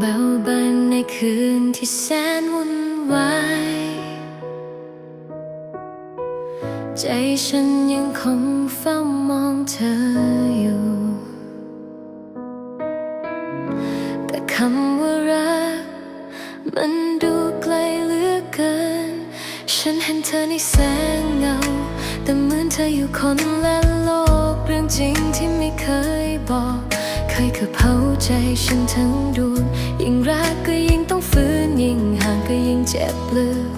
เบาบางในคืนที่แสนวุ่นวาย ใจฉันยังคงเฝ้ามองเธออยู่ แต่คำว่ารัก มันดูไกลเหลือเกิน ฉันเห็นเธอในแสงเงา แต่เหมือนเธออยู่คนละโลก เรื่องจริงที่ไม่เคยบอกเคยคือเผาใจฉันทั้งดวง เจ็บลึก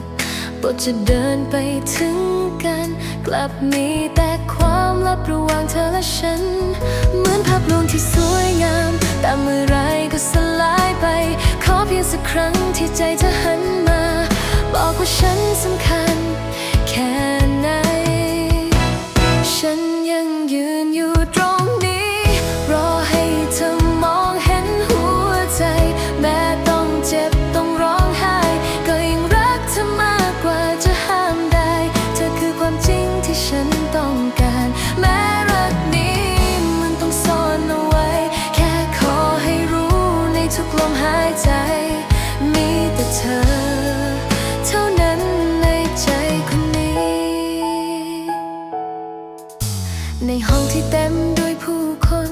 บทจะเดินไปถึงกัน กลับมีแต่ความลับระหว่างเธอและฉัน เหมือนภาพลวงที่สวยงาม แต่เมื่อไรก็สลายไป ขอเพียงสักครั้งที่ใจ ในห้องที่เต็มด้วยผู้คน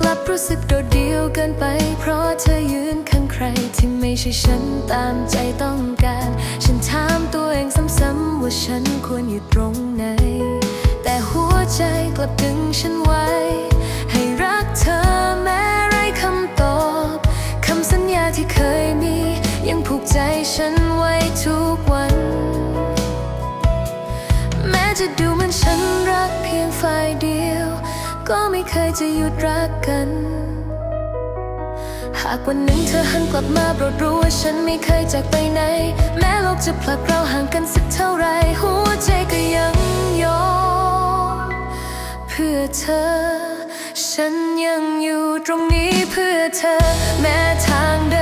กลับรู้สึกโดดเดี่ยวเกินไป เพราะเธอยืนข้างใครที่ไม่ใช่ฉันตามใจต้องการ ฉันถามตัวเองซ้ำๆว่าฉันควรอยู่ตรงไหน แต่หัวใจกลับดึงฉันไว้ ให้รักเธอแม้ไรคำตอบคำสัญญาที่เคยมี ยังผูกใจฉันไว้ทุกวัน จะดูเหมันฉันรักเพียงฝ่ายเดียว ก็ไม่เคยจะหยุดรักกัน หากวันหนึ่งเธอหันกลับมาโปรดรู้ว่าฉันไม่เคยจากไปไหน แม้โลกจะผลักเราห่างกันสักเท่าไร หัวใจก็ยังยอมเพื่อเธอ ฉันยังอยู่ตรงนี้เพื่อเธอ แม้ทางเดิน